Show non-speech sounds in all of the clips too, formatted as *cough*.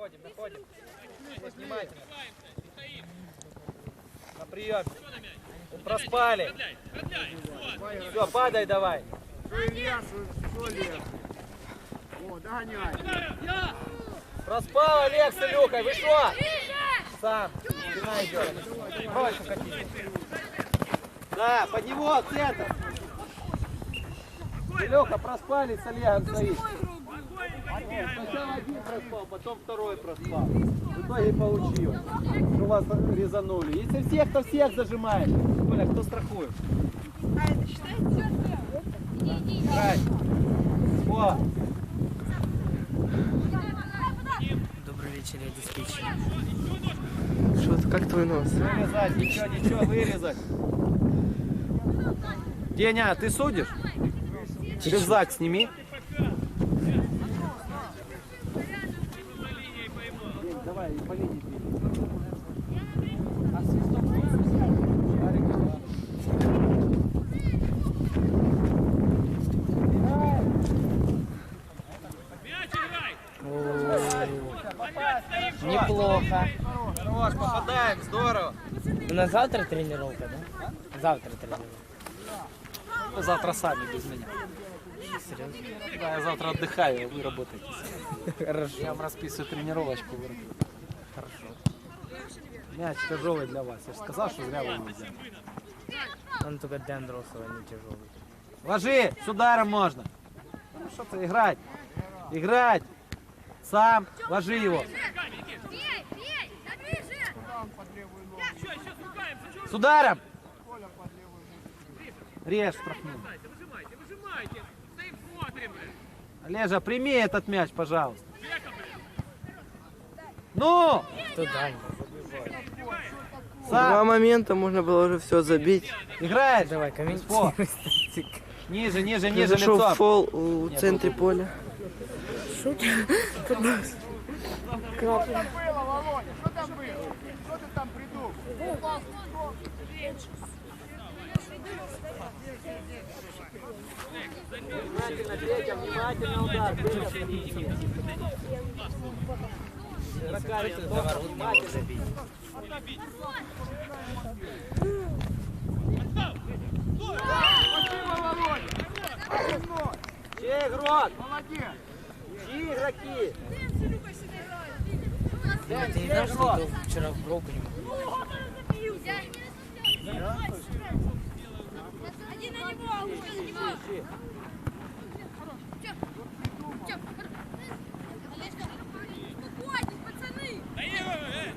Находим, находим. Внимательно. На прием. Проспали. Все, падай давай. Проспал Олег с Илюхой. Вы что? Сам. Спина идет. Укатить. Да, под него, центр. Илюха, проспали с Олегом стоит. Сначала один проспал, потом второй проспал. В итоге получил. Что вас резанули. Если всех, то всех зажимает. Коля, кто страхует? Играй. О, Добрый вечер, я диспетчер. Что, как твой нос? вырезать, ничего, ничего, вырезать. Деня, ты судишь? Рюкзак сними. День, давай, по линии двигай. А свисток слышишь? Шарик, да. Неплохо. Хорош, попадаем, здорово. У нас завтра тренировка, да? Завтра тренировка. Вы завтра сами без меня. Серьезно? Да, я завтра отдыхаю, а вы работаете. Хорошо. Я вам расписываю тренировочку. Хорошо. Мяч тяжелый для вас. Я же сказал, что зря вы его взяли. Он только для Андросова не тяжелый. Ложи, с ударом можно. Ну что ты, играть. Играть. Сам, ложи его. С ударом. Режь штрафную. Олежа, прими этот мяч, пожалуйста. Ну, дальний? Два момента можно было уже все забить. играешь? Давай, комментируй ниже, ниже, ниже Произошел лицом. фол в центре поля. Что там было, Володя? Что там было? Что ты там придумал? Внимательно, Петя, внимательно удар. Ракавицу тоже внимательно. Одной. Чей игрок? Молодец. Чьи игроки? Дэн, Ты ты вчера в бровку не мог? Один на него, а лучше на него!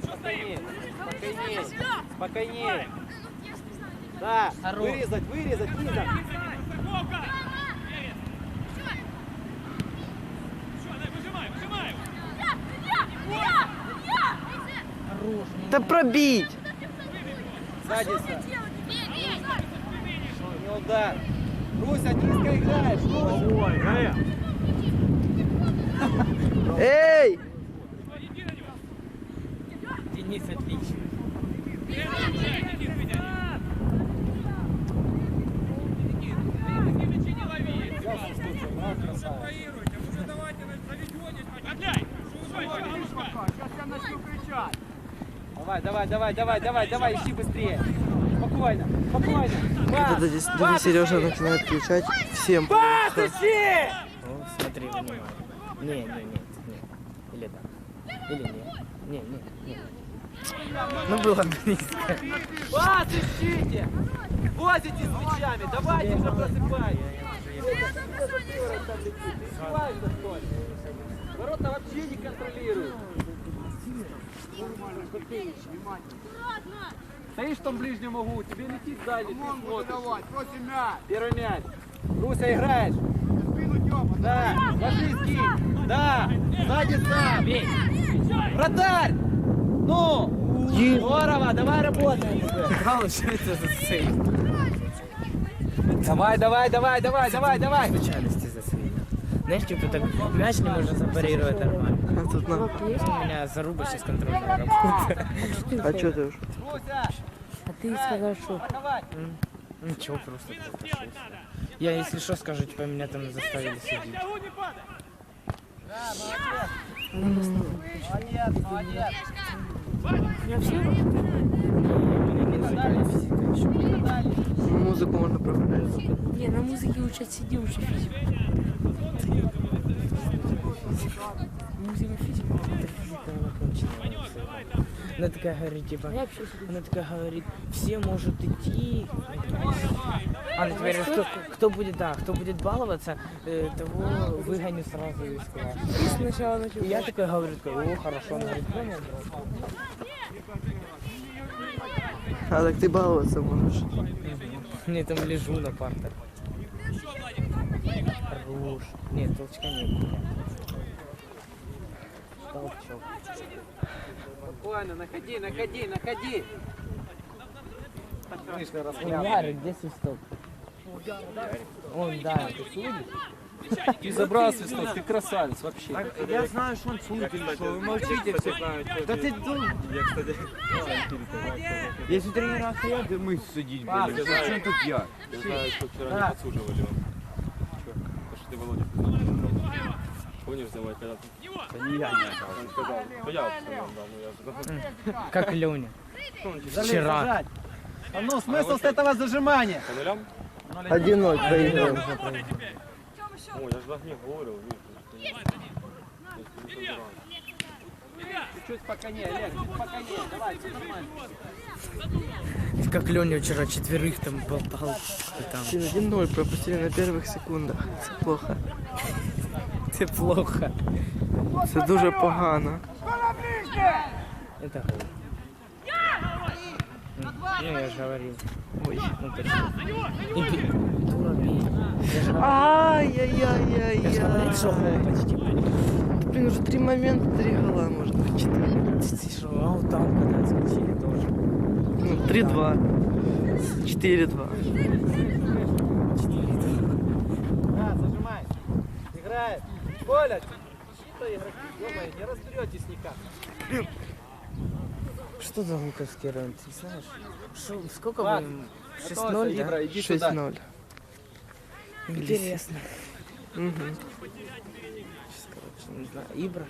Спокойнее, спокойнее. Да, Хорош. вырезать, вырезать, Да пробить! Сзади, не удар. Руся, низко играешь. *laughs* Эй! Денис отлично. Сейчас я начну кричать. Давай, давай, давай, давай, давай, давай, ищи быстрее. Спокойно, спокойно. Пас, дядя, дядя пас Сережа начинает кричать, всем Пас ищи! О, смотри, внимание. Не, не, нет, нет. Или да. Или нет. Не, не, не. Ну было близко. Пас ищите! Возитесь с мячами, давайте уже просыпайтесь. Ворота вообще не контролируют. Стоишь в том ближнем углу, тебе летит сзади, ты смотришь. давать. Просим мяч. Первый мяч. Руся, играешь? Спину Тёма. Да, ложись, кинь. Да, сзади сам. Вратарь! Ну! Здорово, давай работаем. Это за сейф? Давай, давай, давай, давай, давай, давай. Знаешь, типа так мяч не можно запарировать нормально. А тут на... У меня заруба сейчас контрольная работа. А что ты уж? А ты сказал, что... Ничего, просто. Я, если что, скажу, типа, меня там заставили сидеть. Молодец. Молодец. Я все? Музыку можно прогулять. Не, на музыке учат сиди, учи физику. Она такая говорит, типа, она такая говорит, все может идти. А, ну теперь, кто, кто будет, да, кто будет баловаться, э, того выгоню сразу из класса. Сначала я такая говорю, такая, о, хорошо, она говорит, понял, брат?» А так ты баловаться можешь. Не, там лежу на партах. Хорош. Нет, толчка нет. Толчок. Спокойно, находи, находи, находи. Ярик, где свисток? Он, да, ты судишь? Ты забрал свисток, ты красавец вообще. Я знаю, что он судит, что вы молчите, все. Да ты Я, кстати... Если тренера стоят, то мы судить будем. Причем тут я? Я знаю, что вчера не подсуживали вам. Чё? То, что ты Володя признал. Помнишь, давай, когда ты... Да не я не отдал. Он сказал, да я сказал, да, ну я же... *laughs* Как Леня. Вчера. А ну, смысл с этого зажимания? По нулям? 1-0 проиграл. О, я же так не говорил, Олег, чуть. Давай, нормально. Как Леня вчера четверых там болтал. Там. 1-0 пропустили на первых секундах. Плохо. Це плохо. Це дуже погано. Это. Ну, я же говорил. Ой. Ну, точно. Ай-яй-яй-яй-яй. Блин, уже три момента, три гола можно. Четыре. Ты что, а вот там когда отскочили тоже. Ну, 3-2. 4-2. Да, зажимай. Играет. Коля, чьи-то игроки, ё-моё, не разберетесь никак. Что за луковский район, ты знаешь? Шо, сколько Ладно, вы? Готовься, 6-0, да? Ибра, иди сюда. 6-0. Интересно. Мгм. Сейчас, короче, не знаю. Ибра.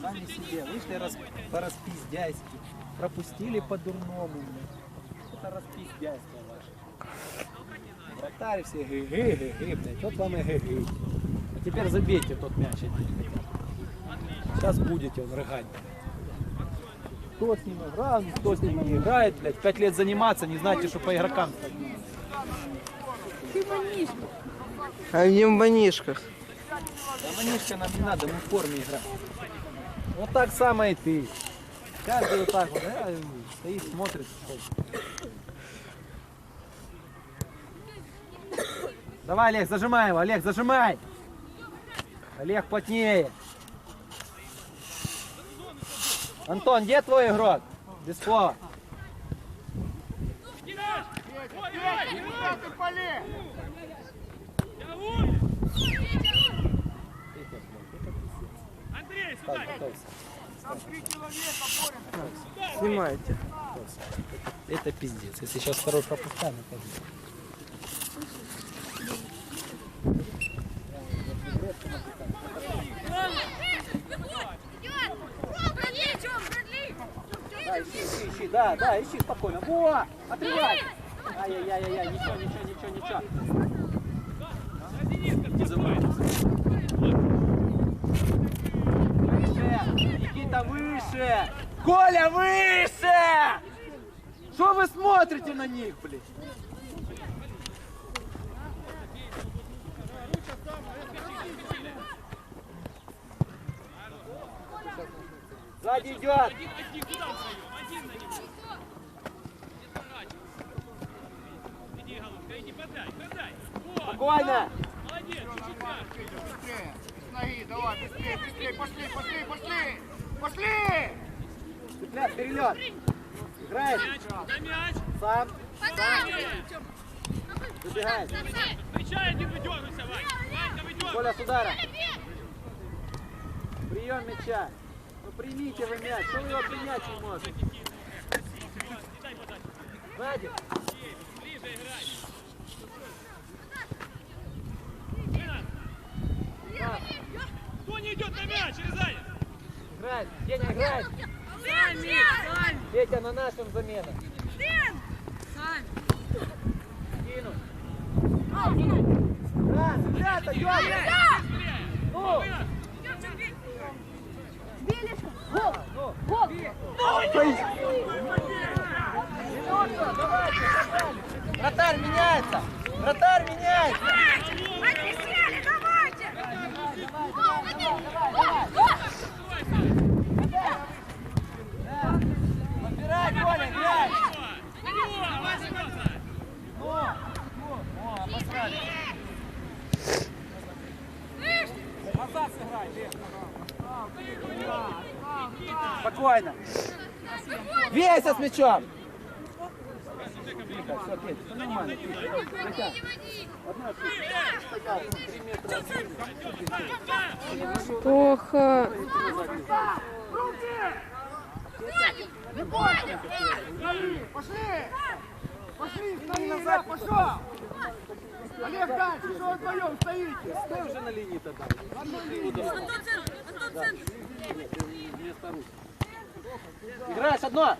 Сами себе вышли раз, по распиздяйски. Пропустили по-дурному. Это распиздяйство ваше. Вратарь все гэ-гэ-гэ-гэ, блядь. Вот вам и гэ-гэ. Теперь забейте тот мяч. Сейчас будете он рыгать. Кто с ним играл, кто с ним не играет, блядь. Пять лет заниматься, не знаете, что по игрокам так. А не в манишках. Да манишка нам не надо, мы в форме играем. Вот так само и ты. Каждый вот так вот, да, стоит, смотрит. Давай, Олег, зажимай его, Олег, зажимай. Олег, плотнее. Антон, где твой игрок? Без слова. Ставь, готовься. Снимайте. Это пиздец. Если сейчас второй пропускаем, это пиздец. Продли, Тём, продли! Да, ищи, ищи, ищи, да, да, ищи спокойно. Во! Отрывай! Ай-яй-яй-яй, ничего, ничего, ничего, ничего. Не забывай. Выше! Никита, выше! Коля, выше! Что вы смотрите на них, блин? Сзади идет! Спокойно! Ноги, давай, быстрее, быстрее, пошли, пошли, пошли! Пошли! Цепляй, перелет! Играет! Сам! Забегает! Коля с удара! Прием мяча! Ну примите вы мяч! Что вы его принять не можете? Сзади! Кто не идет на мяч? Через играй. Деня, играй. Сын, Сын! Петя на нашем замена. Сын! Сань! Раз, ребята, Ёля! Ну! Вратарь меняется! Вратарь меняется! Отвесели, давайте! Подбирай, Коля, играй! Ну, ну, о, обосрали. Назад сыграй, Лев. Спокойно. Веся с мячом. Тихо, все, Петя, все нормально. Хотя, одна ошибка. Стоял, три метра. Плохо. Олег, дальше, что вы вдвоем стоите? Стой уже на линии тогда. Антон центр! Антон центр! Играешь одно.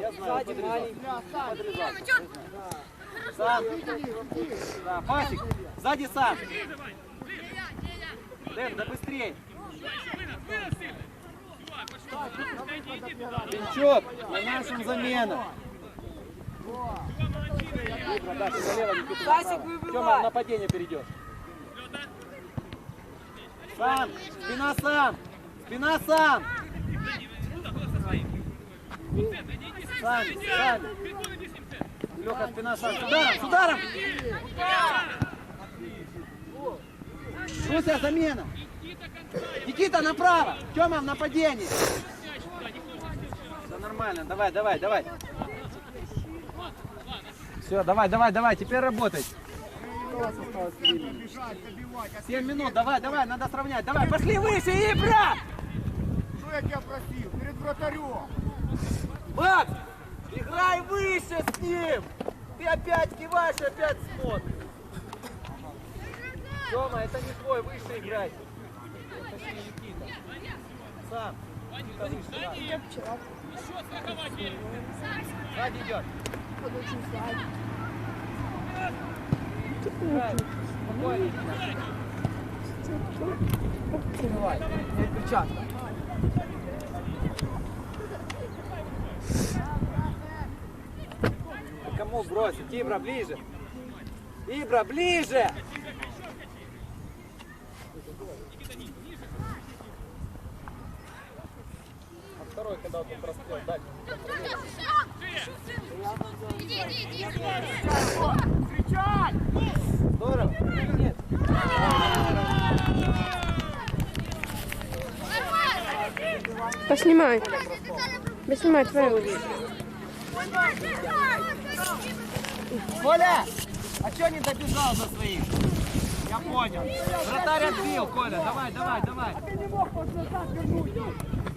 Я знаю, подрезал. Подрезал. Сам. Да, Пасик, сзади сам. Дэн, да быстрее. Пинчук, на нашем замена. Видно, да, ты налево, Никита направо. Тёма, в нападение перейдешь. Сам, спина сам, спина сам. Сами, сами. Леха, спина сам. С ударом, с ударом. Руся, замена. Никита направо. Тёма в нападении. Все нормально. Давай, давай, давай. Все, давай, давай, давай. Теперь работай. 7 минут. Давай, давай. Надо сравнять. Давай, пошли выше, Ибра! Что я тебя просил? Перед вратарем. Макс, играй выше с ним. Ты опять киваешь, опять смотришь. Тёма, это не твой, выше играй. Точнее, Никита. Сам. Никита выше, да. Сзади идет. Спокойно. Давай. Перчатка. Кому бросить? Ибра, ближе. Ибра, ближе! А второй, когда вот тут расстрел, дать. Иди, иди, иди! Здорово. Нет. Поснимай. Поснимай твою. Коля! А чё не добежал за своих? Я понял. Вратарь отбил, Коля. Давай, давай, давай. Ты не мог вот назад вернуть.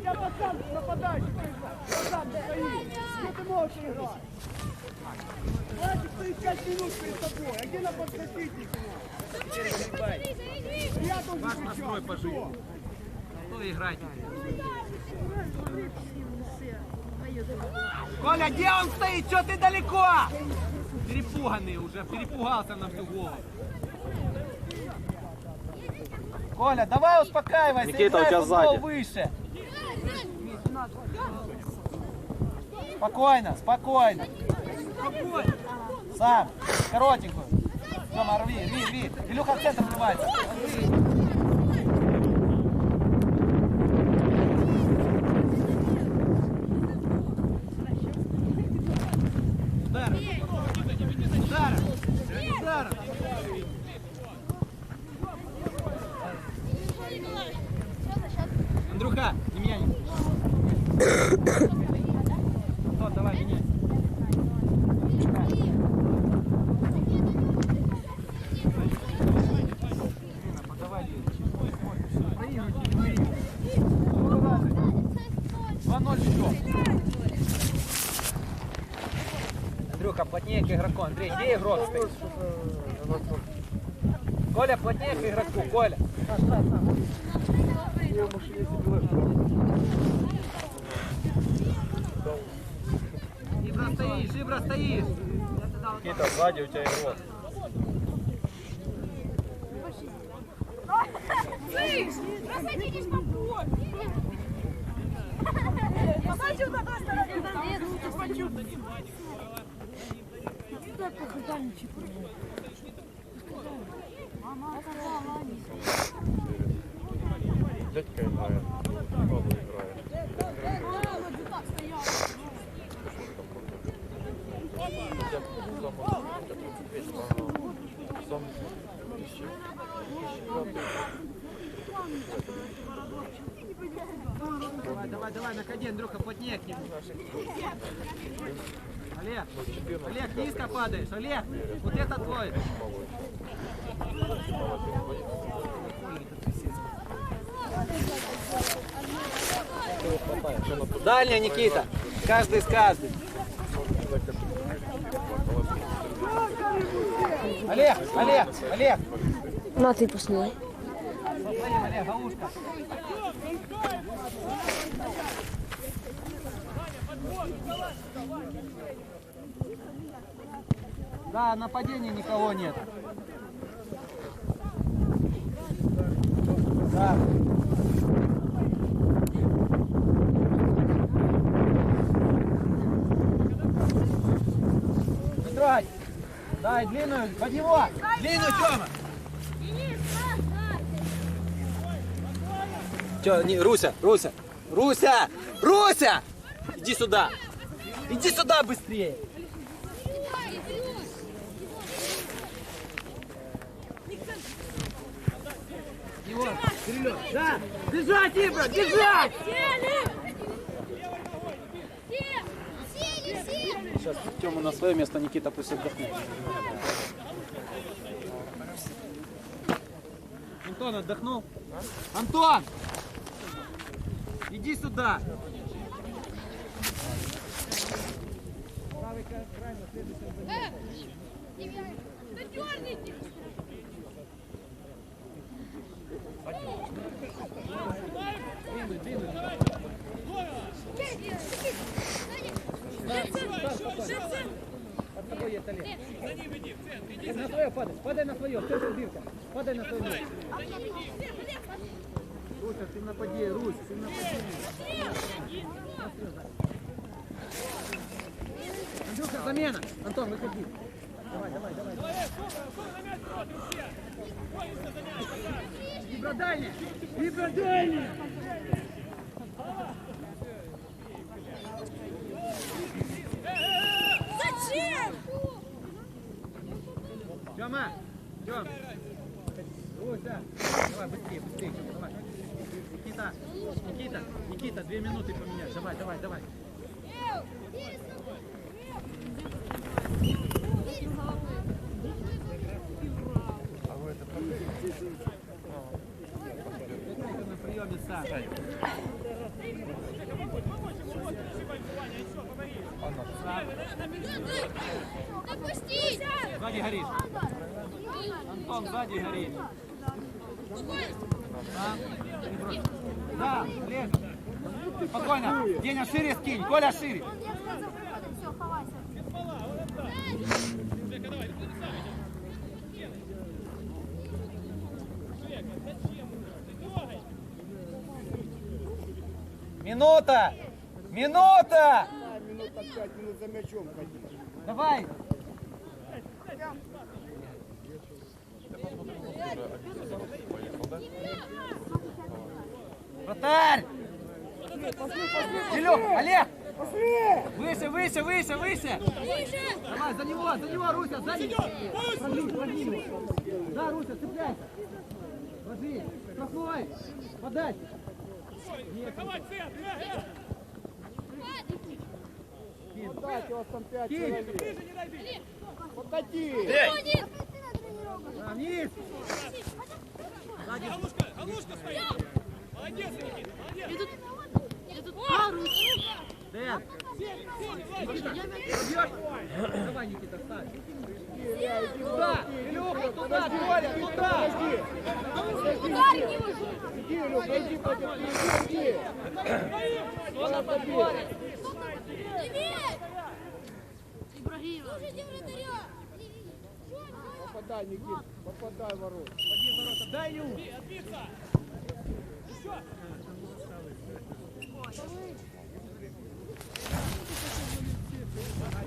Я пацан нападающий. Пацан стоит. Что ты можешь играть? Хватит стоит 5 минут перед тобой. А где на подзащитнике? Я должен Ваш настрой кричать. Кто играть? Коля, где он стоит? Что ты далеко? Перепуганный уже, перепугался на всю голову. Коля, давай успокаивайся. Никита, у тебя сзади. выше. Спокойно, спокойно. Сам, коротенькую. Тёма, рви, рви, рви. Илюха в центр врывается. Рви. Ударом. Ударом. Ударом. Андрюха, не меня не. Антон, давай, меняй. Подавай, Два ноль счет. Андрюха, плотнее Андрей, где игрок стоит? Коля, плотнее к игроку. Коля. Ибра стоишь, Ибра стоишь. Никита, сзади у тебя игрок. Слышь, разойдитесь по полю. Посмотрю на той стороне. Дядька играет. Павло играет. Давай, давай, давай, находи, Андрюха, плотнее к нему. Олег, Олег, низко падаешь, Олег, вот это твой. Дальняя, Никита, каждый с каждым. Олег, Олег, Олег, На ти поснули. Смотри, Олег, галушка. Да, нападения никого нет. Да. Трогай. Дай длинную, под него. Длинную, Тёма. Че, не, Руся, Руся, Руся, Руся! Иди сюда! Иди сюда быстрее! Да! Бежать, Ибра, бежать! Сейчас Тему на свое место, Никита пусть отдохнет. Антон отдохнул? Антон! Иди сюда! Под тобой есть Олег. На свое падай, падай на свое, все бирка. Падай на свое. Руся, ты напади, Русь, ты напади. Андрюха, замена. Антон, выходи. Давай, давай, давай. Ибра дальний! Ибра дальний! Зачем? Тёма! Тём! Руся! Давай, быстрее, быстрее, Тёма, давай. Никита! Никита! Никита, две минуты поменять. Давай, давай, давай. На приеме сам. Допустить! Сзади горит. Антон, сзади горит. Да, не брось. Да, Олег. Спокойно. Деня, шире скинь. Коля, шире. Минута! Минута! минут так пять минут за мячом ходить. Давай! Вратарь! Илюх, Олег! Выше, выше, выше, выше! Давай, за него, за него, Руся, сзади! Прогни, прогни его. Да, Руся, цепляйся! Ложи, страхуй! Подай! Подайте, у вас там пять человек. Подайте. Да, вниз! Дэн! Никита, Дэн! Давай, Никита, ставь. Туда! Илюха, туда, Коля, туда! Ударь его же! Иди, Илюха, иди, иди, иди! Кто на подборе? Ибрагимов! Слушайте вратаря! Попадай, Никит, попадай в ворот. Дай, Илюха! Еще!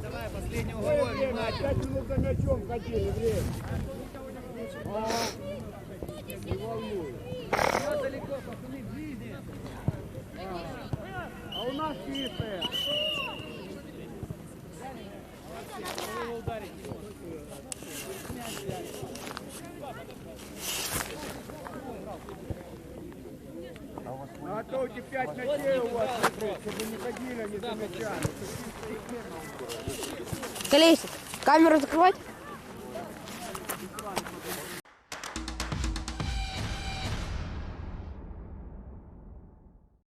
Давай, последний Какое уговор, внимательно. Пять минут за мячом ходили, время. А, не волнуй. Все далеко, пацаны, в жизни. А у нас чистая. А то эти пять ночей у вас, чтобы не ходили они за мячами. Колесик, камеру закрывать?